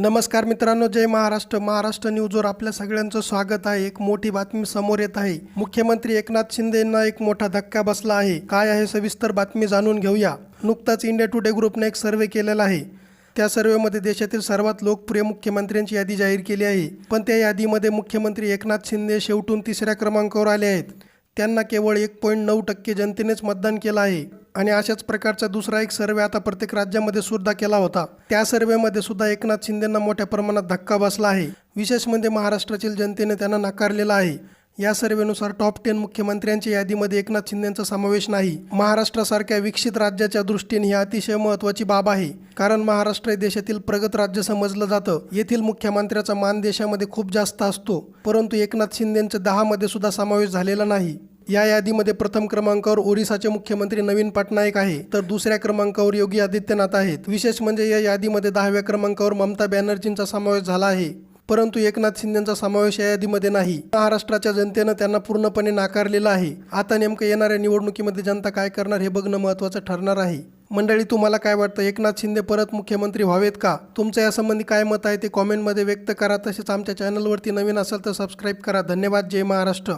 नमस्कार मित्रांनो जय महाराष्ट्र. महाराष्ट्र न्यूजवर आपल्या सगळ्यांचं स्वागत आहे. एक मोठी बातमी समोर येत आहे. मुख्यमंत्री एकनाथ शिंदे यांना एक मोठा धक्का बसला आहे. काय आहे सविस्तर बातमी जाणून घेऊया. नुकताच इंडिया टुडे ग्रुपने एक सर्वे केलेला आहे. त्या सर्वेमध्ये देशातील सर्वात लोकप्रिय मुख्यमंत्र्यांची यादी जाहीर केली आहे. पण त्या यादीमध्ये मुख्यमंत्री एकनाथ शिंदे शेवटून तिसऱ्या क्रमांकावर आले आहेत. त्यांना केवळ एक पॉईंट नऊ टक्के जनतेनेच मतदान केलं आहे. आणि अशाच प्रकारचा दुसरा एक सर्वे आता प्रत्येक राज्यामध्ये सुद्धा केला होता. त्या सर्वेमध्ये सुद्धा एकनाथ शिंदेंना मोठ्या प्रमाणात धक्का बसला आहे. विशेष म्हणजे महाराष्ट्रातील जनतेने त्यांना नाकारलेला आहे. या सर्वेनुसार टॉप टेन मुख्यमंत्र्यांच्या यादीमध्ये एकनाथ शिंदेचा समावेश नाही. महाराष्ट्रासारख्या विकसित राज्याच्या दृष्टीने ही अतिशय महत्त्वाची बाब आहे. कारण महाराष्ट्र हे देशातील प्रगत राज्य समजलं जातं. येथील मुख्यमंत्र्याचा मान देशामध्ये खूप जास्त असतो. परंतु एकनाथ शिंदेंचा दहामध्ये सुद्धा समावेश झालेला नाही. या यादीमध्ये प्रथम क्रमांकावर ओरिसाचे मुख्यमंत्री नवीन पटनायक आहे तर दुसऱ्या क्रमांकावर योगी आदित्यनाथ आहेत. विशेष म्हणजे या यादीमध्ये दहाव्या क्रमांकावर ममता बॅनर्जींचा समावेश झाला आहे परंतु एकनाथ शिंदेचा समावेश या यादीमध्ये नाही. महाराष्ट्राच्या जनतेनं त्यांना पूर्णपणे नाकारलेला आहे. आता नेमकं येणाऱ्या निवडणुकीमध्ये जनता काय करणार हे बघणं महत्त्वाचं ठरणार आहे. मंडळी तुम्हाला काय वाटतं? एकनाथ शिंदे परत मुख्यमंत्री व्हावेत का? तुमचं यासंबंधी काय मत आहे ते कॉमेंटमध्ये व्यक्त करा. तसेच आमच्या चॅनलवरती नवीन असेल तर सबस्क्राईब करा. धन्यवाद. जय महाराष्ट्र.